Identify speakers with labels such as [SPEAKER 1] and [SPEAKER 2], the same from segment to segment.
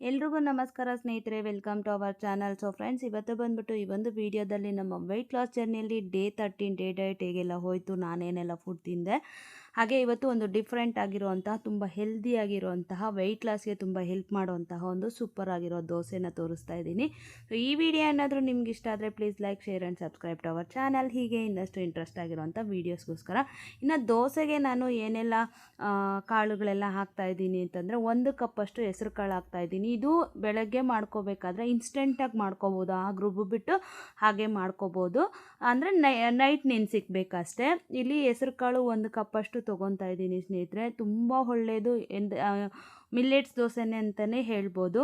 [SPEAKER 1] ಎಲ್ರಿಗೂ ನಮಸ್ಕಾರ ಸ್ನೇಹಿತರೆ welcome to our channel so friends ಇವತ್ತು ಬಂದ್ಬಿಟ್ಟು ಈ ಒಂದು ವಿಡಿಯೋದಲ್ಲಿ ನಮ್ಮ ವೆಯ್ಟ್ ಲಾಸ್ ಜರ್ನಿಯಲ್ಲಿ ಡೇ ತರ್ಟೀನ್ ಡೇ ಡಯಟ್ ಹೇಗೆಲ್ಲ ಹೋಯಿತು, ನಾನೇನೆಲ್ಲ ಫುಡ್ ತಿಂದೆ. ಹಾಗೆ ಇವತ್ತು ಒಂದು ಡಿಫ್ರೆಂಟ್ ಆಗಿರುವಂತಹ, ತುಂಬ ಹೆಲ್ದಿ ಆಗಿರುವಂತಹ ವೆಯ್ಟ್ ಲಾಸ್ಗೆ ತುಂಬ ಹೆಲ್ಪ್ ಮಾಡುವಂತಹ ಒಂದು ಸೂಪರ್ ಆಗಿರೋ ದೋಸೆನ ತೋರಿಸ್ತಾ ಇದ್ದೀನಿ. ಸೊ ಈ ವಿಡಿಯೋ ಏನಾದರೂ ನಿಮ್ಗೆ ಇಷ್ಟ ಆದರೆ please like share and subscribe to our channel ಹೀಗೆ ಇನ್ನಷ್ಟು ಇಂಟ್ರೆಸ್ಟ್ ಆಗಿರುವಂಥ ವೀಡಿಯೋಸ್ಗೋಸ್ಕರ ಇನ್ನು ದೋಸೆಗೆ ನಾನು ಏನೆಲ್ಲ ಕಾಳುಗಳೆಲ್ಲ ಹಾಕ್ತಾ ಇದ್ದೀನಿ ಅಂತಂದರೆ ಒಂದು ಕಪ್ಪಷ್ಟು ಹೆಸರು ಕಾಳು ಹಾಕ್ತಾ ಇದ್ದೀನಿ. ಇದು ಬೆಳಗ್ಗೆ ಮಾಡ್ಕೋಬೇಕಾದ್ರೆ ಇನ್ಸ್ಟೆಂಟಾಗಿ ಮಾಡ್ಕೋಬೋದು. ಆಗ ರುಬ್ಬಿಬಿಟ್ಟು ಹಾಗೆ ಮಾಡ್ಕೋಬೋದು. ಅಂದರೆ ನೈಟ್ ನೆನೆಸಿಕ್ಬೇಕಷ್ಟೇ. ಇಲ್ಲಿ ಹೆಸರು ಕಾಳು ಒಂದು ಕಪ್ಪಷ್ಟು ತೊಗೊತಾ ಇದ್ದೀನಿ ಸ್ನೇಹಿತರೆ. ತುಂಬ ಒಳ್ಳೆಯದು ಎಂದ ಮಿಲ್ಲೆಟ್ಸ್ ದೋಸೆನೇ ಅಂತಲೇ ಹೇಳ್ಬೋದು.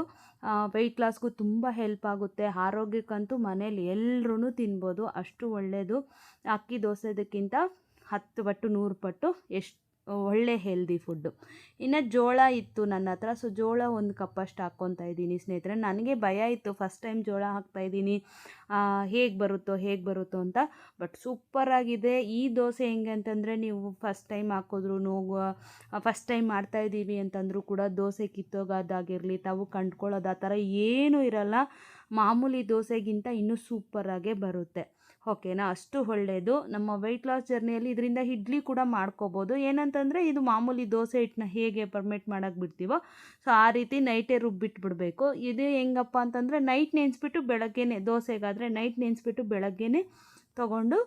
[SPEAKER 1] ವೆಯ್ಟ್ ಲಾಸ್ಗೂ ತುಂಬ ಹೆಲ್ಪ್ ಆಗುತ್ತೆ. ಆರೋಗ್ಯಕ್ಕಂತೂ ಮನೇಲಿ ಎಲ್ಲರೂ ತಿನ್ಬೋದು. ಅಷ್ಟು ಒಳ್ಳೆಯದು ಅಕ್ಕಿ ದೋಸೆದಕ್ಕಿಂತ ಹತ್ತು ಪಟ್ಟು ನೂರು ಪಟ್ಟು ಎಷ್ಟು ಒಳ್ಳೆ ಹೆಲ್ದಿ ಫುಡ್ಡು ಇನ್ನು ಜೋಳ ಇತ್ತು ನನ್ನ ಹತ್ರ ಸೊ ಜೋಳ ಒಂದು ಕಪ್ಪಷ್ಟು ಹಾಕ್ಕೊತಾ ಇದ್ದೀನಿ ಸ್ನೇಹಿತರೆ. ನನಗೆ ಭಯ ಇತ್ತು ಫಸ್ಟ್ ಟೈಮ್ ಜೋಳ ಹಾಕ್ತಾಯಿದ್ದೀನಿ ಹೇಗೆ ಬರುತ್ತೋ ಹೇಗೆ ಬರುತ್ತೋ ಅಂತ. ಬಟ್ ಸೂಪರಾಗಿದೆ ಈ ದೋಸೆ ಹೆಂಗೆ ಅಂತಂದರೆ, ನೀವು ಫಸ್ಟ್ ಟೈಮ್ ಹಾಕಿದ್ರು ನೋವು ಫಸ್ಟ್ ಟೈಮ್ ಮಾಡ್ತಾಯಿದ್ದೀವಿ ಅಂತಂದರೂ ಕೂಡ ದೋಸೆ ಕಿತ್ತೋಗೋದಾಗಿರಲಿ, ತಾವು ಕಂಡ್ಕೊಳ್ಳೋದು ಆ ಥರ ಏನೂ ಇರಲ್ಲ. ಮಾಮೂಲಿ ದೋಸೆಗಿಂತ ಇನ್ನೂ ಸೂಪರಾಗೇ ಬರುತ್ತೆ. ಓಕೆನಾ? ಅಷ್ಟು ಒಳ್ಳೆಯದು ನಮ್ಮ ವೆಯ್ಟ್ ಲಾಸ್ ಜರ್ನಿಯಲ್ಲಿ ಇದರಿಂದ ಇಡ್ಲಿ ಕೂಡ ಮಾಡ್ಕೋಬೋದು. ಏನಂತಂದರೆ, ಇದು ಮಾಮೂಲಿ ದೋಸೆ ಹಿಟ್ಟನ್ನ ಹೇಗೆ ಪರ್ಮಿಟ್ ಮಾಡೋಕ್ಕೆ ಬಿಡ್ತೀವೋ, ಸೊ ಆ ರೀತಿ ನೈಟೇ ರುಬ್ಬಿಟ್ಬಿಡಬೇಕು. ಇದು ಹೆಂಗಪ್ಪ ಅಂತಂದರೆ ನೈಟ್ ನೆನೆಸ್ಬಿಟ್ಟು ಬೆಳಗ್ಗೆನೇ, ದೋಸೆಗಾದರೆ ನೈಟ್ ನೆನೆಸ್ಬಿಟ್ಟು ಬೆಳಗ್ಗೆನೇ ತೊಗೊಂಡು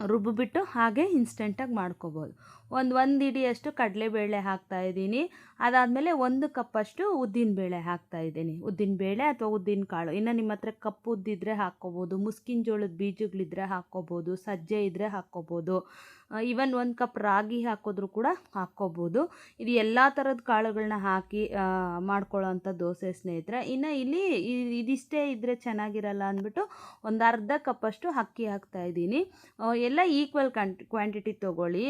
[SPEAKER 1] ರುಬ್ಬಿಬಿಟ್ಟು ಹಾಗೆ ಇನ್ಸ್ಟೆಂಟಾಗಿ ಮಾಡ್ಕೋಬೋದು. ಒಂದು ಒಂದು ಇಡಿಯಷ್ಟು ಕಡಲೆಬೇಳೆ ಹಾಕ್ತಾಯಿದ್ದೀನಿ ಅದಾದಮೇಲೆ ಒಂದು ಕಪ್ಪಷ್ಟು ಉದ್ದಿನಬೇಳೆ ಹಾಕ್ತಾಯಿದ್ದೀನಿ ಉದ್ದಿನಬೇಳೆ ಅಥವಾ ಉದ್ದಿನ ಕಾಳು ಇನ್ನು ನಿಮ್ಮ ಹತ್ರ ಕಪ್ಪು ಉದ್ದಿದ್ರೆ ಹಾಕ್ಕೋಬೋದು, ಮುಸ್ಕಿನ ಜೋಳದ ಬೀಜಗಳಿದ್ರೆ ಹಾಕ್ಕೋಬೋದು, ಸಜ್ಜೆ ಇದ್ದರೆ ಹಾಕ್ಕೋಬೋದು ಈವನ್ ಒಂದು ಕಪ್ ರಾಗಿ ಹಾಕೋದ್ರು ಕೂಡ ಹಾಕ್ಕೋಬೋದು. ಇದು ಎಲ್ಲ ಥರದ ಕಾಳುಗಳನ್ನ ಹಾಕಿ ಮಾಡ್ಕೊಳ್ಳೋವಂಥ ದೋಸೆ ಸ್ನೇಹಿತರೆ. ಇನ್ನು ಇಲ್ಲಿ ಇದಿಷ್ಟೇ ಇದ್ದರೆ ಚೆನ್ನಾಗಿರಲ್ಲ ಅಂದ್ಬಿಟ್ಟು ಒಂದು ಅರ್ಧ ಕಪ್ಪಷ್ಟು ಅಕ್ಕಿ ಹಾಕ್ತಾಯಿದ್ದೀನಿ ಎಲ್ಲ ಈಕ್ವಲ್ ಕ್ವಾಂಟಿಟಿ ತೊಗೊಳ್ಳಿ.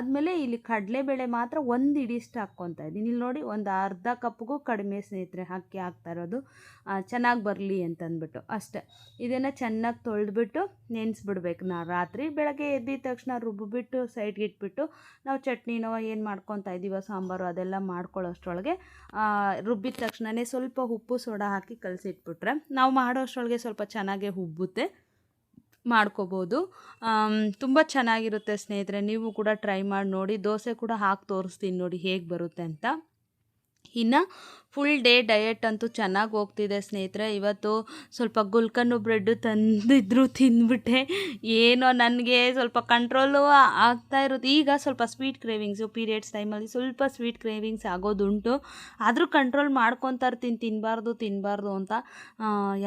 [SPEAKER 1] ಅದಾದಮೇಲೆ ಇಲ್ಲಿ ಕಡಲೆಬೇಳೆ ಮಾತ್ರ ಒಂದು ಇಡಿಷ್ಟು ಹಾಕ್ಕೊತಾ ಇದ್ದೀನಿ. ಇಲ್ಲಿ ನೋಡಿ ಒಂದು ಅರ್ಧ ಕಪ್ಗೂ ಕಡಿಮೆ ಸ್ನೇಹಿತರೆ ಅಕ್ಕಿ ಹಾಕ್ತಾ ಇರೋದು. ಚೆನ್ನಾಗಿ ಬರಲಿ ಅಂತಂದ್ಬಿಟ್ಟು ಅಷ್ಟೇ. ಇದನ್ನು ಚೆನ್ನಾಗಿ ತೊಳೆದ್ಬಿಟ್ಟು ನೆನೆಸ್ಬಿಡ್ಬೇಕು. ನಾವು ರಾತ್ರಿ ಬೆಳಗ್ಗೆ ಎದ್ದಿದ ತಕ್ಷಣ ರುಬ್ಬಿಬಿಟ್ಟು ಸೈಡ್ಗೆ ಇಟ್ಬಿಟ್ಟು ನಾವು ಚಟ್ನಿನೋ ಏನು ಮಾಡ್ಕೊತಾ ಇದ್ದೀವೋ ಸಾಂಬಾರು ಅದೆಲ್ಲ ಮಾಡ್ಕೊಳ್ಳೋಷ್ಟರೊಳಗೆ ರುಬ್ಬಿದ ತಕ್ಷಣವೇ ಸ್ವಲ್ಪ ಉಪ್ಪು ಸೋಡಾ ಹಾಕಿ ಕಲಸಿಟ್ಬಿಟ್ರೆ ನಾವು ಮಾಡೋಷ್ಟರೊಳಗೆ ಸ್ವಲ್ಪ ಚೆನ್ನಾಗೇ ಉಬ್ಬುತ್ತೆ ಮಾಡ್ಕೋಬೋದು. ತುಂಬ ಚೆನ್ನಾಗಿರುತ್ತೆ ಸ್ನೇಹಿತರೆ, ನೀವು ಕೂಡ ಟ್ರೈ ಮಾಡಿ ನೋಡಿ. ದೋಸೆ ಕೂಡ ಹಾಕಿ ತೋರಿಸ್ತೀನಿ ನೋಡಿ ಹೇಗೆ ಬರುತ್ತೆ ಅಂತ. ಇನ್ನು ಫುಲ್ ಡೇ ಡಯಟ್ ಅಂತೂ ಚೆನ್ನಾಗಿ ಹೋಗ್ತಿದೆ ಸ್ನೇಹಿತರೆ. ಇವತ್ತು ಸ್ವಲ್ಪ ಗುಲ್ಕನ್ನು ಬ್ರೆಡ್ಡು ತಂದಿದ್ರು, ತಿಂದ್ಬಿಟ್ಟೆ. ಏನೋ ನನಗೆ ಸ್ವಲ್ಪ ಕಂಟ್ರೋಲು ಆಗ್ತಾ ಇರೋದು. ಈಗ ಸ್ವಲ್ಪ ಸ್ವೀಟ್ ಕ್ರೇವಿಂಗ್ಸು ಪೀರಿಯಡ್ಸ್ ಟೈಮಲ್ಲಿ ಸ್ವಲ್ಪ ಸ್ವೀಟ್ ಕ್ರೇವಿಂಗ್ಸ್ ಆಗೋದುಂಟು. ಆದರೂ ಕಂಟ್ರೋಲ್ ಮಾಡ್ಕೊತಾರೆ, ತಿನ್ ತಿನ್ನಬಾರ್ದು ತಿನ್ನಬಾರ್ದು ಅಂತ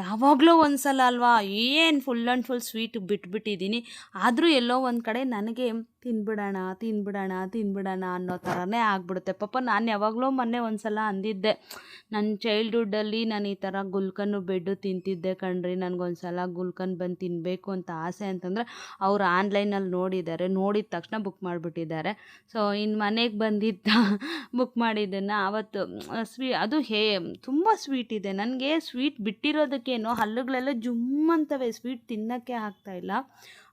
[SPEAKER 1] ಯಾವಾಗಲೂ ಒಂದು ಸಲ ಅಲ್ವಾ? ಏನು ಫುಲ್ ಆ್ಯಂಡ್ ಫುಲ್ ಸ್ವೀಟ್ ಬಿಟ್ಬಿಟ್ಟಿದ್ದೀನಿ ಆದರೂ ಎಲ್ಲೋ ಒಂದು ಕಡೆ ನನಗೆ ತಿನ್ಬಿಡೋಣ ತಿನ್ಬಿಡೋಣ ತಿನ್ಬಿಡೋಣ ಅನ್ನೋ ಥರನೇ ಆಗ್ಬಿಡುತ್ತೆ. ಪಾಪ ನಾನು ಯಾವಾಗಲೂ ಮೊನ್ನೆ ಒಂದು ಸಲ ಅಂದಿದ್ದೆ. ನನ್ನ ಚೈಲ್ಡ್ಹುಡ್ಡಲ್ಲಿ ನಾನು ಈ ಥರ ಗುಲ್ಕನ್ನು ಬೆಡ್ಡು ತಿಂತಿದ್ದೆ ಕಣ್ರಿ. ನನಗೊಂದು ಸಲ ಗುಲ್ಕನ್ ಬಂದು ತಿನ್ನಬೇಕು ಅಂತ ಆಸೆ ಅಂತಂದರೆ ಅವ್ರು ಆನ್ಲೈನಲ್ಲಿ ನೋಡಿದ್ದಾರೆ. ನೋಡಿದ ತಕ್ಷಣ ಬುಕ್ ಮಾಡಿಬಿಟ್ಟಿದ್ದಾರೆ. ಸೊ ಇನ್ನು ಮನೆಗೆ ಬಂದಿದ್ದ ಬುಕ್ ಮಾಡಿದ್ದನ್ನು ಆವತ್ತು ಸ್ವೀ ಅದು ಹೇ, ತುಂಬ ಸ್ವೀಟ್ ಇದೆ. ನನಗೆ ಸ್ವೀಟ್ ಬಿಟ್ಟಿರೋದಕ್ಕೇನೋ ಹಲ್ಲುಗಳೆಲ್ಲ ಜುಮ್ ಅಂತವೆ. ಸ್ವೀಟ್ ತಿನ್ನೋಕ್ಕೆ ಆಗ್ತಾಯಿಲ್ಲ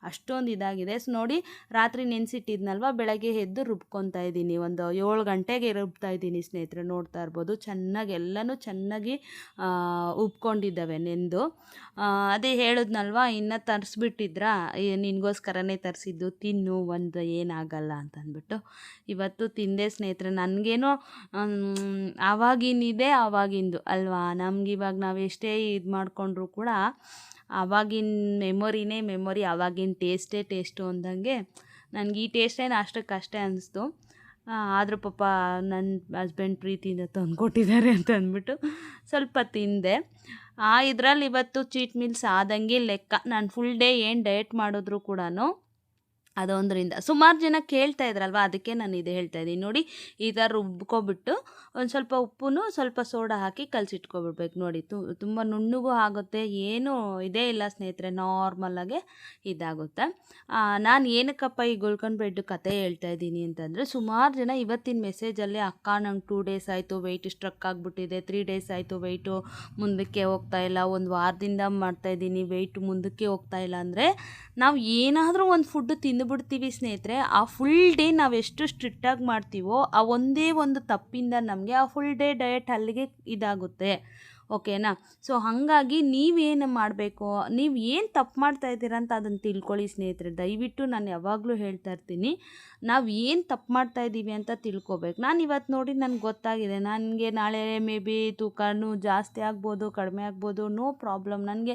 [SPEAKER 1] ಅಷ್ಟೊಂದು ಇದಾಗಿದೆ. ಸೊ ನೋಡಿ, ರಾತ್ರಿ ನೆನೆಸಿಟ್ಟಿದ್ನಲ್ವ? ಬೆಳಗ್ಗೆ ಎದ್ದು ರುಬ್ಕೊತಾ ಇದ್ದೀನಿ. ಒಂದು ಏಳು ಗಂಟೆಗೆ ರುಬ್ತಾ ಇದ್ದೀನಿ ಸ್ನೇಹಿತರೆ, ನೋಡ್ತಾ ಇರ್ಬೋದು. ಚೆನ್ನಾಗಿ ಎಲ್ಲನೂ ಚೆನ್ನಾಗಿ ಉಬ್ಕೊಂಡಿದ್ದಾವೆ ನೆಂದು. ಅದೇ ಹೇಳಿದ್ನಲ್ವ, ಇನ್ನು ತರಿಸ್ಬಿಟ್ಟಿದ್ರಾ? ನಿನಗೋಸ್ಕರನೇ ತರಿಸಿದ್ದು. ತಿನ್ನು, ಒಂದು ಏನಾಗಲ್ಲ ಅಂತ ಅಂದ್ಬಿಟ್ಟು ಇವತ್ತು ತಿಂದೆ ಸ್ನೇಹಿತರೆ. ನನಗೇನೋ ಆವಾಗಿನಿದೆ, ಆವಾಗಿಂದು. ಅಲ್ವಾ? ನಮ್ಗೆ ನಾವು ಎಷ್ಟೇ ಇದು ಮಾಡಿಕೊಂಡ್ರು ಕೂಡ ಆವಾಗಿನ ಮೆಮೊರಿನೇ ಮೆಮೊರಿ, ಆವಾಗಿನ ಟೇಸ್ಟೇ ಟೇಸ್ಟು ಅಂದಂಗೆ ನನಗೆ ಈ ಟೇಸ್ಟೇನು ಅಷ್ಟಕ್ಕಷ್ಟೇ ಅನಿಸ್ತು. ಆದರೂ ಪಾಪ ನನ್ನ ಹಸ್ಬೆಂಡ್ ಪ್ರೀತಿಯಿಂದ ತಂದ್ಕೊಟ್ಟಿದ್ದಾರೆ ಅಂತ ಅಂದ್ಬಿಟ್ಟು ಸ್ವಲ್ಪ ತಿಂದೆ. ಆ, ಇದರಲ್ಲಿ ಇವತ್ತು ಚೀಟ್ ಮೀಲ್ಸ್ ಆದಂಗೆ ಲೆಕ್ಕ. ನಾನು ಫುಲ್ ಡೇ ಏನು ಡಯಟ್ ಮಾಡಿದ್ರು ಕೂಡ ಅದೊಂದರಿಂದ. ಸುಮಾರು ಜನ ಕೇಳ್ತಾ ಇದ್ರಲ್ವ? ಅದಕ್ಕೆ ನಾನು ಇದು ಹೇಳ್ತಾ ಇದ್ದೀನಿ. ನೋಡಿ, ಈ ಥರ ರುಬ್ಕೊಬಿಟ್ಟು ಒಂದು ಸ್ವಲ್ಪ ಉಪ್ಪು ಸ್ವಲ್ಪ ಸೋಡಾ ಹಾಕಿ ಕಲಸಿಟ್ಕೊಬಿಡ್ಬೇಕು. ನೋಡಿ, ತು, ತುಂಬ ನುಣ್ಣಗೂ ಆಗುತ್ತೆ. ಏನೂ ಇದೇ ಇಲ್ಲ ಸ್ನೇಹಿತರೆ ನಾರ್ಮಲಾಗೆ ಇದಾಗುತ್ತೆ. ನಾನು ಏನಕ್ಕಪ್ಪ ಈ ಗೋಲ್ಕನ್ ಬ್ರೆಡ್ ಕತೆ ಹೇಳ್ತಾ ಇದ್ದೀನಿ ಅಂತಂದರೆ, ಸುಮಾರು ಜನ ಇವತ್ತಿನ ಮೆಸೇಜಲ್ಲಿ ಅಕ್ಕ ನಂಗೆ ಟೂ ಡೇಸ್ ಆಯಿತು ವೆಯ್ಟ್ ಸ್ಟ್ರಕ್ ಆಗಿಬಿಟ್ಟಿದೆ ತ್ರೀ ಡೇಸ್ ಆಯಿತು ವೆಯ್ಟು ಮುಂದಕ್ಕೆ ಹೋಗ್ತಾ ಇಲ್ಲ, ಒಂದು ವಾರದಿಂದ ಮಾಡ್ತಾಯಿದ್ದೀನಿ ವೆಯ್ಟ್ ಮುಂದಕ್ಕೆ ಹೋಗ್ತಾ ಇಲ್ಲ ಅಂದರೆ, ನಾವು ಏನಾದರೂ ಒಂದು ಫುಡ್ ತಿನ್ನೋ ತಿಂದುಬಿಡ್ತೀವಿ ಸ್ನೇಹಿತರೆ, ಆ ಫುಲ್ ಡೇ ನಾವು ಎಷ್ಟು ಸ್ಟ್ರಿಕ್ಟಾಗಿ ಮಾಡ್ತೀವೋ, ಆ ಒಂದೇ ಒಂದು ತಪ್ಪಿಂದ ನಮಗೆ ಆ ಫುಲ್ ಡೇ ಡಯಟ್ ಅಲ್ಲಿಗೆ ಇದಾಗುತ್ತೆ. ಓಕೆನಾ? ಸೊ ಹಾಗಾಗಿ ನೀವೇನು ಮಾಡಬೇಕು? ನೀವು ಏನು ತಪ್ಪು ಮಾಡ್ತಾ ಇದ್ದೀರ ಅಂತ ಅದನ್ನು ತಿಳ್ಕೊಳ್ಳಿ ಸ್ನೇಹಿತರೆ. ದಯವಿಟ್ಟು ನಾನು ಯಾವಾಗಲೂ ಹೇಳ್ತಾ ಇರ್ತೀನಿ. ನಾವು ಏನು ತಪ್ಪು ಮಾಡ್ತಾ ಇದ್ದೀವಿ ಅಂತ ತಿಳ್ಕೊಬೇಕು. ನಾನು ಇವತ್ತು ನೋಡಿ ನನಗೆ ಗೊತ್ತಾಗಿದೆ. ನನಗೆ ನಾಳೆ ಮೇ ಬಿ ತೂಕನೂ ಜಾಸ್ತಿ ಆಗ್ಬೋದು, ಕಡಿಮೆ ಆಗ್ಬೋದು, ನೋ ಪ್ರಾಬ್ಲಮ್. ನನಗೆ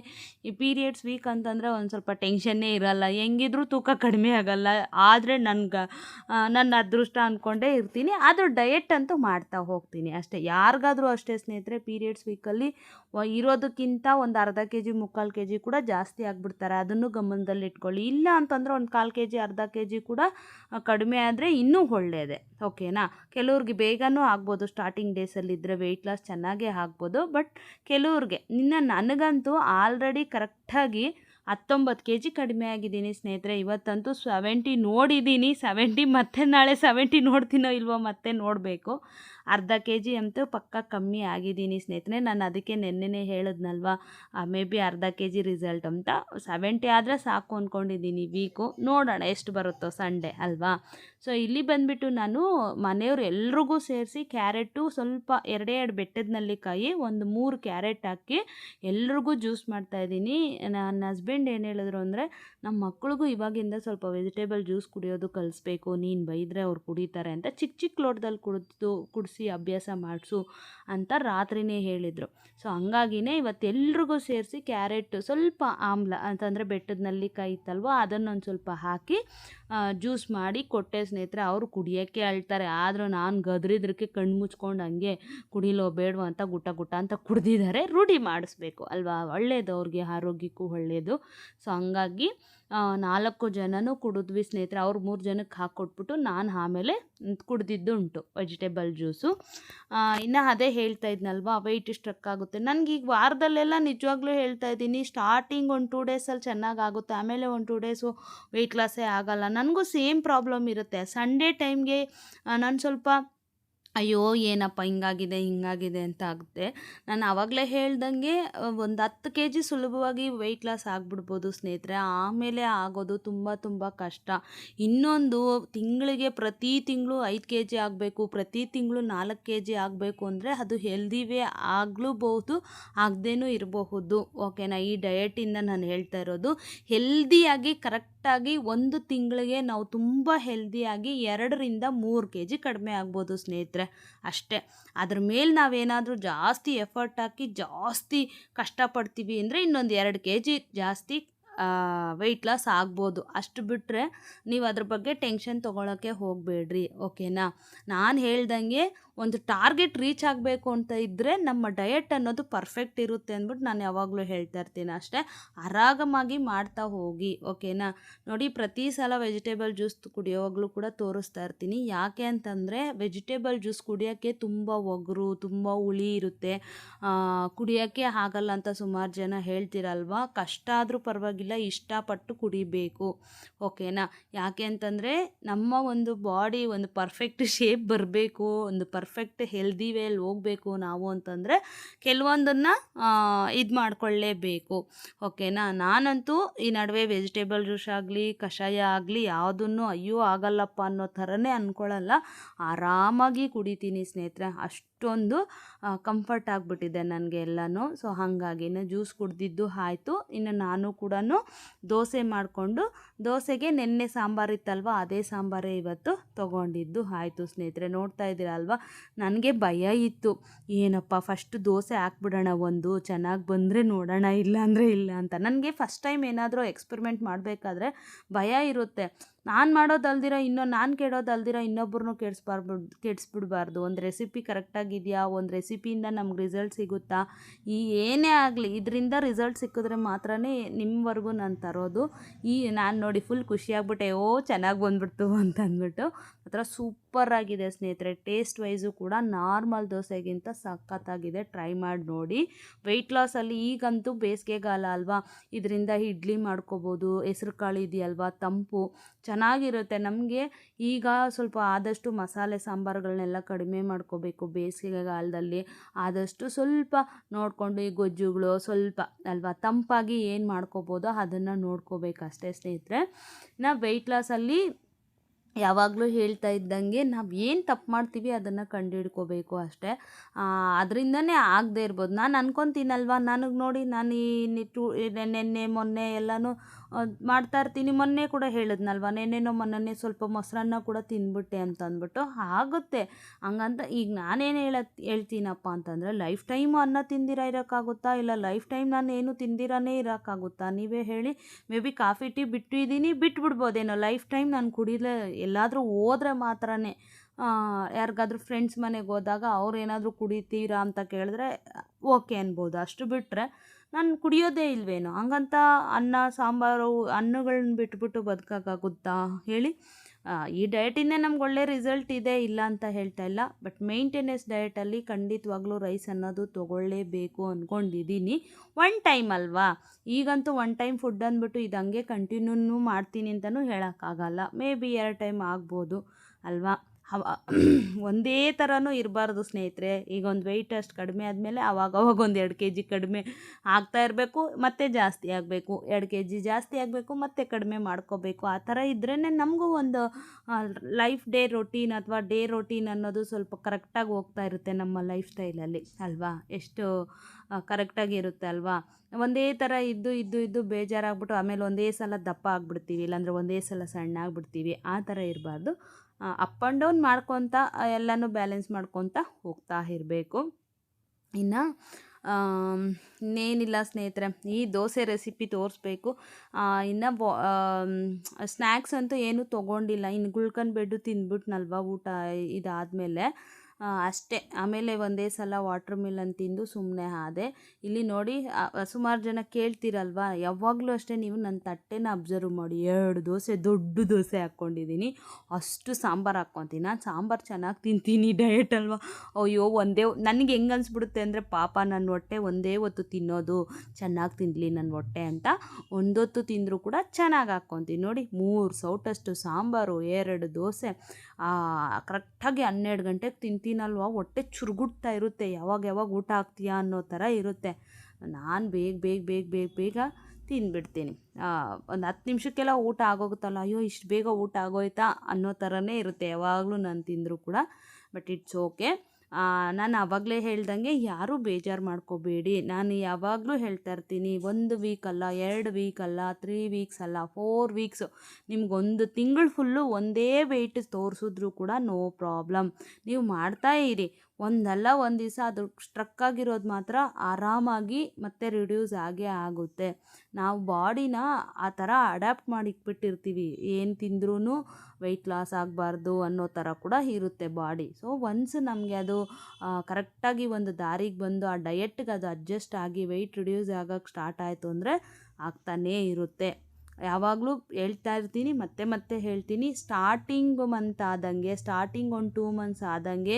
[SPEAKER 1] ಈ ಪೀರಿಯಡ್ಸ್ ವೀಕ್ ಅಂತಂದರೆ ಒಂದು ಸ್ವಲ್ಪ ಟೆನ್ಷನ್ನೇ ಇರಲ್ಲ. ಹೆಂಗಿದ್ರೂ ತೂಕ ಕಡಿಮೆ ಆಗಲ್ಲ. ಆದರೆ ನನ್ಗೆ ನನ್ನ ಅದೃಷ್ಟ ಅಂದ್ಕೊಂಡೇ ಇರ್ತೀನಿ. ಆದರೂ ಡಯೆಟ್ ಅಂತೂ ಮಾಡ್ತಾ ಹೋಗ್ತೀನಿ. ಅಷ್ಟೇ. ಯಾರಿಗಾದರೂ ಅಷ್ಟೇ ಸ್ನೇಹಿತರೆ, ಪೀರಿಯಡ್ಸ್ ವೀಕಲ್ಲಿ ಇರೋದಕ್ಕಿಂತ ಒಂದು ಅರ್ಧ ಕೆ ಜಿ ಮುಕ್ಕಾಲು ಕೆ ಜಿ ಕೂಡ ಜಾಸ್ತಿ ಆಗಿಬಿಡ್ತಾರೆ. ಅದನ್ನು ಗಮನದಲ್ಲಿ ಇಟ್ಕೊಳ್ಳಿ. ಇಲ್ಲ ಅಂತಂದರೆ ಒಂದು ಕಾಲು ಕೆ ಜಿ ಅರ್ಧ ಕೆ ಜಿ ಕೂಡ ಕಡಿಮೆ ಆದರೆ ಇನ್ನೂ ಒಳ್ಳೆಯದೇ ಓಕೆನಾ? ಕೆಲವ್ರಿಗೆ ಬೇಗನೂ ಆಗ್ಬೋದು. ಸ್ಟಾರ್ಟಿಂಗ್ ಡೇಸಲ್ಲಿದ್ದರೆ ವೆಯ್ಟ್ ಲಾಸ್ ಚೆನ್ನಾಗೇ ಆಗ್ಬೋದು. ಬಟ್ ಕೆಲವ್ರಿಗೆ, ನಿನ್ನ ನನಗಂತೂ ಆಲ್ರೆಡಿ ಕರೆಕ್ಟಾಗಿ ಹತ್ತೊಂಬತ್ತು ಕೆ ಜಿ ಕಡಿಮೆ ಆಗಿದ್ದೀನಿ ಸ್ನೇಹಿತರೆ, ಇವತ್ತಂತೂ ಸೆವೆಂಟಿ ನೋಡಿದ್ದೀನಿ ಸೆವೆಂಟಿ ಮತ್ತೆ ನಾಳೆ ಸೆವೆಂಟಿ ನೋಡ್ತೀನೋ ಇಲ್ವೋ ಮತ್ತೆ ನೋಡಬೇಕು. ಅರ್ಧ ಕೆ ಜಿ ಅಂತೂ ಪಕ್ಕ ಕಮ್ಮಿ ಆಗಿದ್ದೀನಿ ಸ್ನೇಹಿತರೆ, ನಾನು ಅದಕ್ಕೆ ನೆನ್ನೆನೇ ಹೇಳಿದ್ನಲ್ವ ಮೇ ಬಿ ಅರ್ಧ ಕೆ ಜಿ ರಿಸಲ್ಟ್ ಅಂತ. ಸೆವೆಂಟಿ ಆದರೆ ಸಾಕು ಅಂದ್ಕೊಂಡಿದ್ದೀನಿ ವೀಕು ನೋಡೋಣ, ಎಷ್ಟು ಬರುತ್ತೋ ಸಂಡೇ ಅಲ್ವಾ? ಸೊ, ಇಲ್ಲಿ ಬಂದುಬಿಟ್ಟು ನಾನು ಮನೆಯವ್ರು ಎಲ್ರಿಗೂ ಸೇರಿಸಿ ಕ್ಯಾರೆಟು ಸ್ವಲ್ಪ ಎರಡೇ ಎರಡು ಬೆಟ್ಟದ ನಲ್ಲಿಕಾಯಿ ಒಂದು ಮೂರು ಕ್ಯಾರೆಟ್ ಹಾಕಿ ಎಲ್ರಿಗೂ ಜ್ಯೂಸ್ ಮಾಡ್ತಾಯಿದ್ದೀನಿ ನನ್ನ ಹಸ್ಬೆಂಡ್ ಏನು ಹೇಳಿದ್ರು ಅಂದರೆ, ನಮ್ಮ ಮಕ್ಕಳಿಗೂ ಇವಾಗಿಂದ ಸ್ವಲ್ಪ ವೆಜಿಟೇಬಲ್ ಜ್ಯೂಸ್ ಕುಡಿಯೋದು ಕಲಿಸ್ಬೇಕು, ನೀನು ಬೈದರೆ ಅವ್ರು ಕುಡಿತಾರೆ ಅಂತ ಚಿಕ್ಕ ಚಿಕ್ಕ ಲೋಟದಲ್ಲಿ ಕುಡಿದು, ಕುಡಿಸಿ ಅಭ್ಯಾಸ ಮಾಡಿಸು ಅಂತ ರಾತ್ರಿನೇ ಹೇಳಿದರು. ಸೊ, ಹಂಗಾಗಿನೇ ಇವತ್ತು ಎಲ್ರಿಗೂ ಸೇರಿಸಿ ಕ್ಯಾರೆಟ್ ಸ್ವಲ್ಪ ಆಮ್ಲ ಅಂತಂದರೆ ಬೆಟ್ಟದ ನಲ್ಲಿಕಾಯಿ ಇತ್ತಲ್ವ, ಅದನ್ನೊಂದು ಸ್ವಲ್ಪ ಹಾಕಿ ಜ್ಯೂಸ್ ಮಾಡಿ ಕೊಟ್ಟೆ ಸ್ನೇಹಿತರೆ, ಅವರು ಕುಡಿಯೋಕ್ಕೆ ಅಳ್ತಾರೆ. ಆದರೂ ನಾನು ಗದ್ರಿದ್ರಕ್ಕೆ ಕಣ್ಣು ಮುಚ್ಕೊಂಡು ಹಂಗೆ ಕುಡಿಲೋ ಬೇಡವೋ ಅಂತ ಗುಟ್ಟ ಗುಟ್ಟ ಅಂತ ಕುಡ್ದಿದ್ದಾರೆ ರೂಢಿ ಮಾಡಿಸ್ಬೇಕು ಅಲ್ವಾ? ಒಳ್ಳೆಯದು ಅವ್ರಿಗೆ, ಆರೋಗ್ಯಕ್ಕೂ ಒಳ್ಳೆಯದು ಸೊ ಹಂಗಾಗಿ ನಾಲ್ಕು ಜನನೂ ಕುಡಿದ್ವಿ ಸ್ನೇಹಿತರೆ. ಅವ್ರು ಮೂರು ಜನಕ್ಕೆ ಹಾಕ್ಕೊಟ್ಬಿಟ್ಟು ನಾನು ಆಮೇಲೆ ಕುಡ್ದಿದ್ದು ಉಂಟು ವೆಜಿಟೇಬಲ್ ಜ್ಯೂಸು ಇನ್ನು ಅದೇ ಹೇಳ್ತಾ ಇದ್ನಲ್ವಾ ವೆಯ್ಟ್ ಸ್ಟ್ರಕ್ ಆಗುತ್ತೆ. ನನಗೆ ಈಗ ವಾರದಲ್ಲೆಲ್ಲ ನಿಜವಾಗ್ಲೂ ಹೇಳ್ತಾ ಇದ್ದೀನಿ ಸ್ಟಾರ್ಟಿಂಗ್ ಒಂದು ಟೂ ಡೇಸಲ್ಲಿ ಚೆನ್ನಾಗಿ ಆಗುತ್ತೆ ಆಮೇಲೆ ಒಂದು ಟೂ ಡೇಸು ವೆಯ್ಟ್ ಲಾಸೇ ಆಗಲ್ಲ. ನನಗೂ ಸೇಮ್ ಪ್ರಾಬ್ಲಮ್ ಇರುತ್ತೆ. ಸಂಡೇ ಟೈಮ್ಗೆ ನಾನು ಸ್ವಲ್ಪ ಅಯ್ಯೋ, ಏನಪ್ಪ ಹಿಂಗಾಗಿದೆ ಹಿಂಗಾಗಿದೆ ಅಂತ ಆಗುತ್ತೆ. ನಾನು ಆವಾಗಲೇ ಹೇಳ್ದಂಗೆ ಒಂದು ಹತ್ತು ಕೆ ಜಿ ಸುಲಭವಾಗಿ ವೆಯ್ಟ್ ಲಾಸ್ ಆಗಿಬಿಡ್ಬೋದು ಸ್ನೇಹಿತರೆ. ಆಮೇಲೆ ಆಗೋದು ತುಂಬ ತುಂಬ ಕಷ್ಟ. ಇನ್ನೊಂದು, ತಿಂಗಳಿಗೆ ಪ್ರತಿ ತಿಂಗಳು ಐದು ಕೆ ಜಿ ಆಗಬೇಕು, ಪ್ರತಿ ತಿಂಗಳು ನಾಲ್ಕು ಕೆ ಜಿ ಆಗಬೇಕು ಅಂದರೆ ಅದು ಹೆಲ್ದಿವೇ ಆಗಲೂಬಹುದು, ಆಗದೇನೂ ಇರಬಹುದು. ಓಕೆನಾ? ಈ ಡಯಟಿಂದ ನಾನು ಹೇಳ್ತಾ ಇರೋದು ಹೆಲ್ದಿಯಾಗಿ ಕರೆಕ್ಟಾಗಿ ಒಂದು ತಿಂಗಳಿಗೆ ನಾವು ತುಂಬ ಹೆಲ್ದಿಯಾಗಿ ಎರಡರಿಂದ ಮೂರು ಕೆ ಜಿ ಕಡಿಮೆ ಆಗ್ಬೋದು ಸ್ನೇಹಿತರೆ. ಅಷ್ಟೇ. ಅದ್ರ ಮೇಲೆ ನಾವೇನಾದರೂ ಜಾಸ್ತಿ ಎಫರ್ಟ್ ಹಾಕಿ ಜಾಸ್ತಿ ಕಷ್ಟಪಡ್ತೀವಿ ಅಂದರೆ ಇನ್ನೊಂದು ಎರಡು ಕೆ ಜಿ ಜಾಸ್ತಿ ವೆಯ್ಟ್ ಲಾಸ್ ಆಗ್ಬೋದು. ಅಷ್ಟು ಬಿಟ್ಟರೆ ನೀವು ಅದ್ರ ಬಗ್ಗೆ ಟೆನ್ಷನ್ ತೊಗೊಳಕ್ಕೆ ಹೋಗಬೇಡ್ರಿ ಓಕೆನಾ ನಾನು ಹೇಳ್ದಂಗೆ ಒಂದು ಟಾರ್ಗೆಟ್ ರೀಚ್ ಆಗಬೇಕು ಅಂತ ಇದ್ದರೆ ನಮ್ಮ ಡಯಟ್ ಅನ್ನೋದು ಪರ್ಫೆಕ್ಟ್ ಇರುತ್ತೆ ಅಂದ್ಬಿಟ್ಟು ನಾನು ಯಾವಾಗಲೂ ಹೇಳ್ತಾ ಇರ್ತೀನಿ ಅಷ್ಟೇ. ಆರಾಗಮಾಗಿ ಮಾಡ್ತಾ ಹೋಗಿ ಓಕೆನಾ ನೋಡಿ, ಪ್ರತಿ ಸಲ ವೆಜಿಟೇಬಲ್ ಜ್ಯೂಸ್ ಕುಡಿಯೋವಾಗಲೂ ಕೂಡ ತೋರಿಸ್ತಾ ಇರ್ತೀನಿ. ಯಾಕೆ ಅಂತಂದರೆ ವೆಜಿಟೇಬಲ್ ಜ್ಯೂಸ್ ಕುಡಿಯೋಕ್ಕೆ ತುಂಬ ಒಗರು, ತುಂಬ ಹುಳಿ ಇರುತ್ತೆ. ಕುಡಿಯೋಕ್ಕೆ ಆಗಲ್ಲ ಅಂತ ಸುಮಾರು ಜನ ಹೇಳ್ತಿರಲ್ವಾ? ಕಷ್ಟ ಆದರೂ ಪರವಾಗಿಲ್ಲ, ಇಷ್ಟಪಟ್ಟು ಕುಡಿಬೇಕು ಓಕೆನಾ ಯಾಕೆ ಅಂತಂದರೆ ನಮ್ಮ ಒಂದು ಬಾಡಿ ಒಂದು ಪರ್ಫೆಕ್ಟ್ ಶೇಪ್ ಬರಬೇಕು, ಒಂದು ಪರ್ಫೆಕ್ಟ್ ಹೆಲ್ದಿ ವೇಲ್ ಹೋಗಬೇಕು ನಾವು ಅಂತಂದರೆ ಕೆಲವೊಂದನ್ನು ಇದು ಮಾಡಿಕೊಳ್ಳೇಬೇಕು. ಓಕೆನಾ ನಾನಂತೂ ಈ ನಡುವೆ ವೆಜಿಟೇಬಲ್ ಜ್ಯೂಸ್ ಆಗಲಿ, ಕಷಾಯ ಆಗಲಿ ಯಾವುದನ್ನು ಅಯ್ಯೋ ಆಗಲ್ಲಪ್ಪ ಅನ್ನೋ ಥರನೇ ಅಂದ್ಕೊಳ್ಳಲ್ಲ ಆರಾಮಾಗಿ ಕುಡಿತೀನಿ ಸ್ನೇಹಿತರೆ. ಅಷ್ಟೊಂದು ಕಂಫರ್ಟ್ ಆಗಿಬಿಟ್ಟಿದೆ ನನಗೆ ಎಲ್ಲನೂ. ಸೊ ಹಾಗಾಗಿನೇ ಜ್ಯೂಸ್ ಕುಡ್ದಿದ್ದು ಆಯಿತು. ಇನ್ನು ನಾನು ಕೂಡ ದೋಸೆ ಮಾಡಿಕೊಂಡು, ದೋಸೆಗೆ ನೆನ್ನೆ ಸಾಂಬಾರು ಇತ್ತಲ್ವ, ಅದೇ ಸಾಂಬಾರೇ ಇವತ್ತು ತೊಗೊಂಡಿದ್ದು ಆಯಿತು ಸ್ನೇಹಿತರೆ. ನೋಡ್ತಾ ಇದ್ದೀರಲ್ವ ನನಗೆ ಭಯ ಇತ್ತು. ಏನಪ್ಪ ಫಸ್ಟ್ ದೋಸೆ ಹಾಕ್ಬಿಡೋಣ ಒಂದು, ಚೆನ್ನಾಗಿ ಬಂದರೆ ನೋಡೋಣ ಇಲ್ಲ ಅಂದರೆ ಇಲ್ಲ ಅಂತ. ನನಗೆ ಫಸ್ಟ್ ಟೈಮ್ ಏನಾದರೂ ಎಕ್ಸ್ಪೆರಿಮೆಂಟ್ ಮಾಡಬೇಕಾದ್ರೆ ಭಯ ಇರುತ್ತೆ. ನಾನು ಮಾಡೋದಲ್ದಿರ ಇನ್ನೂ ನಾನು ಕೆಡೋದಲ್ದಿರ ಇನ್ನೊಬ್ಬರನ್ನೂ ಕೆಡಿಸ್ಬಾರ್ದು ಕೆಡಿಸ್ಬಿಡ್ಬಾರ್ದು. ಒಂದು ರೆಸಿಪಿ ಕರೆಕ್ಟಾಗಿದೆಯಾ ಒಂದು ರೆಸಿಪಿಯಿಂದ ನಮ್ಗೆ ರಿಸಲ್ಟ್ ಸಿಗುತ್ತಾ? ಈ ಏನೇ ಆಗಲಿ, ಇದರಿಂದ ರಿಸಲ್ಟ್ ಸಿಕ್ಕಿದ್ರೆ ಮಾತ್ರನೇ ನಿಮ್ಮವರೆಗೂ ನಾನು ತರೋದು. ಈ ನಾನು ನೋಡಿ ಫುಲ್ ಖುಷಿಯಾಗ್ಬಿಟ್ಟೆ ಓ ಚೆನ್ನಾಗಿ ಬಂದ್ಬಿಡ್ತು ಅಂತ ಅಂದ್ಬಿಟ್ಟು ಆ ಸೂಪರ್ ಆಗಿದೆ ಸ್ನೇಹಿತರೆ. ಟೇಸ್ಟ್ ವೈಸು ಕೂಡ ನಾರ್ಮಲ್ ದೋಸೆಗಿಂತ ಸಖತ್ತಾಗಿದೆ. ಟ್ರೈ ಮಾಡಿ ನೋಡಿ. ವೆಯ್ಟ್ ಲಾಸಲ್ಲಿ ಈಗಂತೂ ಬೇಸಿಗೆಗಾಲ ಅಲ್ವಾ? ಇದರಿಂದ ಇಡ್ಲಿ ಮಾಡ್ಕೋಬೋದು ಹೆಸ್ರು ಕಾಳು ಇದೆಯಲ್ವಾ? ತಂಪು ಚೆನ್ನಾಗಿರುತ್ತೆ. ನಮಗೆ ಈಗ ಸ್ವಲ್ಪ ಆದಷ್ಟು ಮಸಾಲೆ ಸಾಂಬಾರುಗಳನ್ನೆಲ್ಲ ಕಡಿಮೆ ಮಾಡ್ಕೋಬೇಕು. ಬೇಸಿಗೆಗಾಲದಲ್ಲಿ ಆದಷ್ಟು ಸ್ವಲ್ಪ ನೋಡಿಕೊಂಡು ಈ ಗೊಜ್ಜುಗಳು ಸ್ವಲ್ಪ ಅಲ್ವಾ ತಂಪಾಗಿ ಏನು ಮಾಡ್ಕೋಬೋದೋ ಅದನ್ನು ನೋಡ್ಕೋಬೇಕು ಅಷ್ಟೇ ಸ್ನೇಹಿತರೆ ನಾವು ವೆಯ್ಟ್ ಲಾಸಲ್ಲಿ ಯಾವಾಗಲೂ ಹೇಳ್ತಾ ಇದ್ದಂಗೆ ನಾವು ಏನು ತಪ್ಪು ಮಾಡ್ತೀವಿ ಅದನ್ನು ಕಂಡುಹಿಡ್ಕೋಬೇಕು ಅಷ್ಟೇ. ಅದರಿಂದನೇ ಆಗದೆ ಇರ್ಬೋದು. ನಾನು ಅನ್ಕೊತೀನಲ್ವ? ನನಗೆ ನೋಡಿ ನಾನು ಈ ನಿಟ್ಟು, ನೆನ್ನೆ ಮೊನ್ನೆ ಎಲ್ಲನೂ ಮಾಡ್ತಾ ಇರ್ತೀನಿ. ಮೊನ್ನೆ ಕೂಡ ಹೇಳಿದ್ನಲ್ವ? ನೆನ್ನೆನೋ ಮೊನ್ನೆ ಸ್ವಲ್ಪ ಮೊಸರನ್ನ ಕೂಡ ತಿಂದ್ಬಿಟ್ಟೆ ಅಂತ ಅಂದ್ಬಿಟ್ಟು. ಆಗುತ್ತೆ. ಹಂಗಂತ ಈಗ ನಾನೇನು ಹೇಳ, ಹೇಳ್ತೀನಪ್ಪ ಅಂತಂದರೆ, ಲೈಫ್ ಟೈಮ್ ಅನ್ನ ತಿಂದಿರ ಇರೋಕ್ಕಾಗುತ್ತಾ? ಇಲ್ಲ, ಲೈಫ್ ಟೈಮ್ ನಾನು ಏನು ತಿಂದಿರನೇ ಇರೋಕ್ಕಾಗುತ್ತಾ? ನೀವೇ ಹೇಳಿ, ಮೇ ಬಿ ಕಾಫಿ, ಟೀ ಬಿಟ್ಟಿದ್ದೀನಿ ಬಿಟ್ಬಿಡ್ಬೋದೇನೋ. ಲೈಫ್ ಟೈಮ್ ನಾನು ಕುಡಿಲೇ ಎಲ್ಲಾದರೂ ಹೋದ್ರೆ ಮಾತ್ರನೇ ಯಾರಿಗಾದ್ರೂ ಫ್ರೆಂಡ್ಸ್ ಮನೆಗೆ ಹೋದಾಗ ಅವ್ರು ಏನಾದರೂ ಕುಡಿತೀರಾ ಅಂತ ಕೇಳಿದ್ರೆ ಓಕೆ ಅನ್ಬೋದು. ಅಷ್ಟು ಬಿಟ್ಟರೆ ನಾನು ಕುಡಿಯೋದೇ ಇಲ್ವೇನೋ? ಹಂಗಂತ ಅನ್ನ, ಸಾಂಬಾರು ಅನ್ನಗಳನ್ನ ಬಿಟ್ಬಿಟ್ಟು ಬದುಕೋಕ್ಕಾಗುತ್ತಾ ಹೇಳಿ? ಈ ಡಯಟಿಂದೇ ನಮ್ಗೆ ಒಳ್ಳೆ ರಿಸಲ್ಟ್ ಇದೆ, ಇಲ್ಲ ಅಂತ ಹೇಳ್ತಾ ಇಲ್ಲ. ಬಟ್ ಮೇಂಟೆನೆನ್ಸ್ ಡಯಟಲ್ಲಿ ಖಂಡಿತವಾಗ್ಲೂ ರೈಸ್ ಅನ್ನೋದು ತೊಗೊಳ್ಳೇಬೇಕು ಅಂದ್ಕೊಂಡಿದ್ದೀನಿ ಒನ್ ಟೈಮ್ ಅಲ್ವಾ? ಈಗಂತೂ ಒನ್ ಟೈಮ್ ಫುಡ್ ಅಂದ್ಬಿಟ್ಟು ಇದು ಹಂಗೆ ಕಂಟಿನ್ಯೂನು ಮಾಡ್ತೀನಿ ಅಂತಲೂ ಹೇಳೋಕ್ಕಾಗಲ್ಲ. ಮೇ ಬಿ ಎರಡು ಟೈಮ್ ಆಗ್ಬೋದು, ಅಲ್ವಾ? ಒಂದೇ ಥರನೂ ಇರಬಾರ್ದು ಸ್ನೇಹಿತರೆ. ಈಗ ಒಂದು ವೆಯ್ಟ್ ಅಷ್ಟು ಕಡಿಮೆ ಆದಮೇಲೆ ಅವಾಗ ಅವಾಗ ಒಂದು ಎರಡು ಕೆ ಜಿ ಕಡಿಮೆ ಆಗ್ತಾ ಇರಬೇಕು ಮತ್ತೆ ಜಾಸ್ತಿ ಆಗಬೇಕು. ಎರಡು ಕೆ ಜಿ ಜಾಸ್ತಿ ಆಗಬೇಕು ಮತ್ತೆ ಕಡಿಮೆ ಮಾಡ್ಕೋಬೇಕು. ಆ ಥರ ಇದ್ರೇ ನಮಗೂ ಒಂದು ಲೈಫ್ ಡೇ ರೊಟೀನ್ ಅಥವಾ ಡೇ ರೊಟೀನ್ ಅನ್ನೋದು ಸ್ವಲ್ಪ ಕರೆಕ್ಟಾಗಿ ಹೋಗ್ತಾ ಇರುತ್ತೆ ನಮ್ಮ ಲೈಫ್ ಸ್ಟೈಲಲ್ಲಿ ಅಲ್ವಾ? ಎಷ್ಟು ಕರೆಕ್ಟಾಗಿ ಇರುತ್ತೆ ಅಲ್ವಾ? ಒಂದೇ ಥರ ಇದ್ದು ಇದ್ದು ಇದ್ದು ಬೇಜಾರಾಗ್ಬಿಟ್ಟು ಆಮೇಲೆ ಒಂದೇ ಸಲ ದಪ್ಪ ಆಗಿಬಿಡ್ತೀವಿ ಇಲ್ಲಾಂದರೆ ಒಂದೇ ಸಲ ಸಣ್ಣ ಆಗಿಬಿಡ್ತೀವಿ ಆ ಥರ ಇರಬಾರ್ದು. ಅಪ್ ಆ್ಯಂಡ್ ಡೌನ್ ಮಾಡ್ಕೊತ ಎಲ್ಲನೂ ಬ್ಯಾಲೆನ್ಸ್ ಮಾಡ್ಕೊತ ಹೋಗ್ತಾ ಇರಬೇಕು. ಇನ್ನು ಇನ್ನೇನಿಲ್ಲ ಸ್ನೇಹಿತರೆ, ಈ ದೋಸೆ ರೆಸಿಪಿ ತೋರಿಸ್ಬೇಕು. ಇನ್ನು ಸ್ನ್ಯಾಕ್ಸ್ ಅಂತೂ ಏನೂ ತೊಗೊಂಡಿಲ್ಲ. ಇನ್ನು ಗುಳ್ಕನ್ ಬೆಡ್ಡು ತಿಂದ್ಬಿಟ್ನಲ್ವ ಊಟ ಇದಾದಮೇಲೆ. ಅಷ್ಟೇ. ಆಮೇಲೆ ಒಂದೇ ಸಲ ವಾಟ್ರ್ ಮಿಲನ್ ತಿಂದು ಸುಮ್ಮನೆ ಆದೆ. ಇಲ್ಲಿ ನೋಡಿ ಸುಮಾರು ಜನ ಕೇಳ್ತೀರಲ್ವ? ಯಾವಾಗಲೂ ಅಷ್ಟೇ ನೀವು ನನ್ನ ತಟ್ಟೆನ ಅಬ್ಸರ್ವ್ ಮಾಡಿ. ಎರಡು ದೋಸೆ, ದೊಡ್ಡ ದೋಸೆ ಹಾಕ್ಕೊಂಡಿದ್ದೀನಿ ಅಷ್ಟು ಸಾಂಬಾರು ಹಾಕ್ಕೊತೀನಿ. ನಾನು ಸಾಂಬಾರು ಚೆನ್ನಾಗಿ ತಿಂತೀನಿ ಡಯಟ್ ಅಲ್ವಾ? ಅಯ್ಯೋ, ಒಂದೇ ನನಗೆ ಹೆಂಗೆ ಅನಿಸ್ಬಿಡುತ್ತೆ ಅಂದರೆ, ಪಾಪ ನನ್ನ ಹೊಟ್ಟೆ ಒಂದೇ ಹೊತ್ತು ತಿನ್ನೋದು, ಚೆನ್ನಾಗಿ ತಿನ್ನಲಿ ನನ್ನ ಹೊಟ್ಟೆ ಅಂತ ಒಂದೊತ್ತು ತಿಂದರೂ ಕೂಡ ಚೆನ್ನಾಗಿ ಹಾಕ್ಕೊತೀನಿ. ನೋಡಿ, ಮೂರು ಸೌಟಷ್ಟು ಸಾಂಬಾರು, ಎರಡು ದೋಸೆ ಕರೆಕ್ಟಾಗಿ ಹನ್ನೆರಡು ಗಂಟೆಗೆ ತಿಂತೀನಲ್ವ? ಹೊಟ್ಟೆ ಚುರುಗುಡ್ತಾ ಇರುತ್ತೆ. ಯಾವಾಗ ಯಾವಾಗ ಊಟ ಆಗ್ತೀಯಾ ಅನ್ನೋ ಥರ ಇರುತ್ತೆ. ನಾನು ಬೇಗ ಬೇಗ ಬೇಗ ಬೇಗ ಬೇಗ ತಿಂದ್ಬಿಡ್ತೀನಿ. ಒಂದು ಹತ್ತು ನಿಮಿಷಕ್ಕೆಲ್ಲ ಊಟ ಆಗೋಗುತ್ತಲ್ಲ? ಅಯ್ಯೋ, ಇಷ್ಟು ಬೇಗ ಊಟ ಆಗೋಯ್ತಾ ಅನ್ನೋ ಥರನೇ ಇರುತ್ತೆ. ಯಾವಾಗಲೂ ನಾನು ತಿಂದರೂ ಕೂಡ. ಬಟ್ ಇಟ್ಸ್ ಓಕೆ ನಾನು ಆವಾಗಲೇ ಹೇಳ್ದಂಗೆ ಯಾರೂ ಬೇಜಾರು ಮಾಡ್ಕೋಬೇಡಿ. ನಾನು ಯಾವಾಗಲೂ ಹೇಳ್ತಾ ಇರ್ತೀನಿ, ಒಂದು ವೀಕ್ ಅಲ್ಲ, ಎರಡು ವೀಕ್ ಅಲ್ಲ ತ್ರೀ ವೀಕ್ಸ್ ಅಲ್ಲ ಫೋರ್ ವೀಕ್ಸು ನಿಮ್ಗೊಂದು ತಿಂಗಳು ಫುಲ್ಲು ಒಂದೇ ವೆಯ್ಟ್ ತೋರಿಸಿದ್ರು ಕೂಡ ನೋ ಪ್ರಾಬ್ಲಮ್ ನೀವು ಮಾಡ್ತಾ ಇರಿ. ಒಂದಲ್ಲ ಒಂದು ದಿವಸ ಅದು ಸ್ಟ್ರಕ್ ಆಗಿರೋದು ಮಾತ್ರ ಆರಾಮಾಗಿ ಮತ್ತೆ ರಿಡ್ಯೂಸ್ ಆಗೇ ಆಗುತ್ತೆ. ನಾವು ಬಾಡಿನ ಆ ಥರ ಅಡ್ಯಾಪ್ಟ್ ಮಾಡಿಕ್ಬಿಟ್ಟಿರ್ತೀವಿ ಏನು ತಿಂದ್ರೂ ವೆಯ್ಟ್ ಲಾಸ್ ಆಗಬಾರ್ದು ಅನ್ನೋ ಥರ ಕೂಡ ಇರುತ್ತೆ ಬಾಡಿ. ಸೊ ಒನ್ಸ್ ನಮಗೆ ಅದು ಕರೆಕ್ಟಾಗಿ ಒಂದು ದಾರಿಗೆ ಬಂದು ಆ ಡಯೆಟ್ಗೆ ಅದು ಅಡ್ಜಸ್ಟ್ ಆಗಿ ವೆಯ್ಟ್ ರಿಡ್ಯೂಸ್ ಆಗೋಕ್ಕೆ ಸ್ಟಾರ್ಟ್ ಆಯಿತು ಅಂದರೆ ಆಗ್ತಾನೇ ಇರುತ್ತೆ. ಯಾವಾಗಲೂ ಹೇಳ್ತಾ ಇರ್ತೀನಿ, ಮತ್ತೆ ಮತ್ತೆ ಹೇಳ್ತೀನಿ. ಸ್ಟಾರ್ಟಿಂಗ್ ಮಂತ್ ಆದಂಗೆ ಸ್ಟಾರ್ಟಿಂಗ್ ಒಂದು ಟೂ ಮಂತ್ಸ್ ಆದಂಗೆ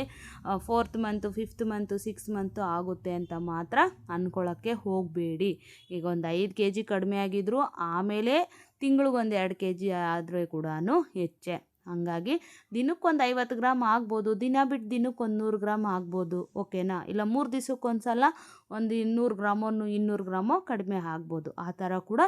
[SPEAKER 1] fourth month fifth month sixth month ಆಗುತ್ತೆ ಅಂತ ಮಾತ್ರ ಅಂದ್ಕೊಳ್ಳೋಕ್ಕೆ ಹೋಗಬೇಡಿ. ಈಗ ಒಂದು ಐದು ಕೆ ಜಿ ಕಡಿಮೆ ಆಗಿದ್ರು, ಆಮೇಲೆ ತಿಂಗಳಿಗೊಂದು ಎರಡು ಕೆ ಜಿ ಆದರೆ ಕೂಡ ಹೆಚ್ಚೆ. ಹಾಗಾಗಿ ದಿನಕ್ಕೊಂದು ಐವತ್ತು ಗ್ರಾಮ್ ಆಗ್ಬೋದು, ದಿನ ಬಿಟ್ಟು ದಿನಕ್ಕೆ ಒಂದು ನೂರು ಗ್ರಾಮ್ ಆಗ್ಬೋದು, ಓಕೆನಾ? ಇಲ್ಲ, ಮೂರು ದಿವ್ಸಕ್ಕೊಂದು ಸಲ ಒಂದು ಇನ್ನೂರು ಗ್ರಾಮೋ ಇನ್ನೂರು ಗ್ರಾಮೋ ಕಡಿಮೆ ಆಗ್ಬೋದು, ಆ ಥರ ಕೂಡ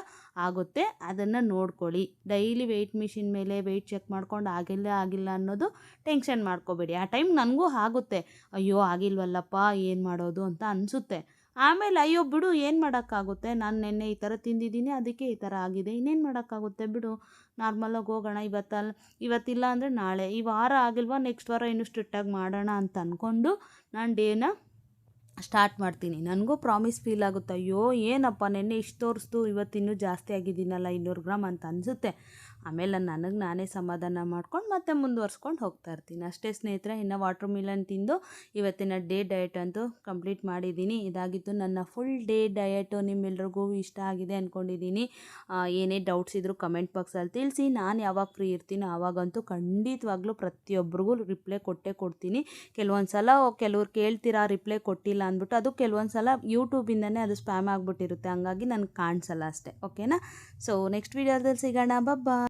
[SPEAKER 1] ಆಗುತ್ತೆ. ಅದನ್ನು ನೋಡ್ಕೊಳ್ಳಿ. ಡೈಲಿ ವೆಯ್ಟ್ ಮಿಷಿನ್ ಮೇಲೆ ವೆಯ್ಟ್ ಚೆಕ್ ಮಾಡ್ಕೊಂಡು ಆಗಿಲ್ಲ ಆಗಿಲ್ಲ ಅನ್ನೋದು ಟೆನ್ಷನ್ ಮಾಡ್ಕೋಬೇಡಿ. ಆ ಟೈಮ್ ನನಗೂ ಆಗುತ್ತೆ. ಅಯ್ಯೋ, ಆಗಿಲ್ವಲ್ಲಪ್ಪ, ಏನು ಮಾಡೋದು ಅಂತ ಅನಿಸುತ್ತೆ. ಆಮೇಲೆ ಅಯ್ಯೋ ಬಿಡು, ಏನು ಮಾಡೋಕ್ಕಾಗುತ್ತೆ? ನಾನು ನೆನ್ನೆ ಈ ಥರ ತಿಂದಿದ್ದೀನಿ, ಅದಕ್ಕೆ ಈ ಥರ ಆಗಿದೆ. ಇನ್ನೇನು ಮಾಡೋಕ್ಕಾಗುತ್ತೆ ಬಿಡು? ನಾರ್ಮಲಾಗಿ ಹೋಗೋಣ ಇವತ್ತಲ್ಲ ಇವತ್ತಿಲ್ಲ ಅಂದರೆ ನಾಳೆ. ಈ ವಾರ ಆಗಿಲ್ವಾ, ನೆಕ್ಸ್ಟ್ ವಾರ ಇನ್ನೂ ಸ್ಟ್ರಿಕ್ಟಾಗಿ ಮಾಡೋಣ ಅಂತ ಅಂದ್ಕೊಂಡು ನಾನು ಡೇನ ಸ್ಟಾರ್ಟ್ ಮಾಡ್ತೀನಿ. ನನಗೂ ಪ್ರಾಮಿಸ್ ಫೀಲ್ ಆಗುತ್ತೆ. ಅಯ್ಯೋ, ಏನಪ್ಪ ನೆನ್ನೆ ಇಷ್ಟು ತೋರಿಸ್ತು ಇವತ್ತಿನ್ನೂ ಜಾಸ್ತಿ ಆಗಿದ್ದೀನಲ್ಲ ಇನ್ನೂರು ಗ್ರಾಮ್ ಅಂತ ಅನಿಸುತ್ತೆ. ಆಮೇಲೆ ನನಗೆ ನಾನೇ ಸಮಾಧಾನ ಮಾಡ್ಕೊಂಡು ಮತ್ತೆ ಮುಂದುವರ್ಸ್ಕೊಂಡು ಹೋಗ್ತಾ ಇರ್ತೀನಿ. ಅಷ್ಟೇ ಸ್ನೇಹಿತರೆ, ಇನ್ನು ವಾಟರ್ ಮಿಲನ್ ತಿಂದು ಇವತ್ತಿನ ಡೇ ಡಯಟ್ ಅಂತೂ ಕಂಪ್ಲೀಟ್ ಮಾಡಿದ್ದೀನಿ. ಇದಾಗಿತ್ತು ನನ್ನ ಫುಲ್ ಡೇ ಡಯಟು, ನಿಮ್ಮೆಲ್ರಿಗೂ ಇಷ್ಟ ಆಗಿದೆ ಅಂದ್ಕೊಂಡಿದ್ದೀನಿ ಏನೇ ಡೌಟ್ಸ್ ಇದ್ದರೂ ಕಮೆಂಟ್ ಬಾಕ್ಸಲ್ಲಿ ತಿಳಿಸಿ. ನಾನು ಯಾವಾಗ ಫ್ರೀ ಇರ್ತೀನೋ ಆವಾಗಂತೂ ಖಂಡಿತವಾಗ್ಲೂ ಪ್ರತಿಯೊಬ್ಬರಿಗೂ ರಿಪ್ಲೈ ಕೊಟ್ಟೇ ಕೊಡ್ತೀನಿ. ಕೆಲವೊಂದು ಸಲ ಕೆಲವ್ರು ಕೇಳ್ತೀರಾ ರಿಪ್ಲೈ ಕೊಟ್ಟಿಲ್ಲ ಅಂದ್ಬಿಟ್ಟು, ಅದು ಕೆಲವೊಂದು ಸಲ ಯೂಟ್ಯೂಬಿಂದನೇ ಅದು ಸ್ಪ್ಯಾಮ್ ಆಗಿಬಿಟ್ಟಿರುತ್ತೆ. ಹಂಗಾಗಿ ನನಗೆ ಕಾಣಿಸಲ್ಲ ಅಷ್ಟೇ. ಓಕೆನಾ? ಸೊ ನೆಕ್ಸ್ಟ್ ವೀಡಿಯೋದಲ್ಲಿ ಸಿಗೋಣ. ಬಬ್ಬಾ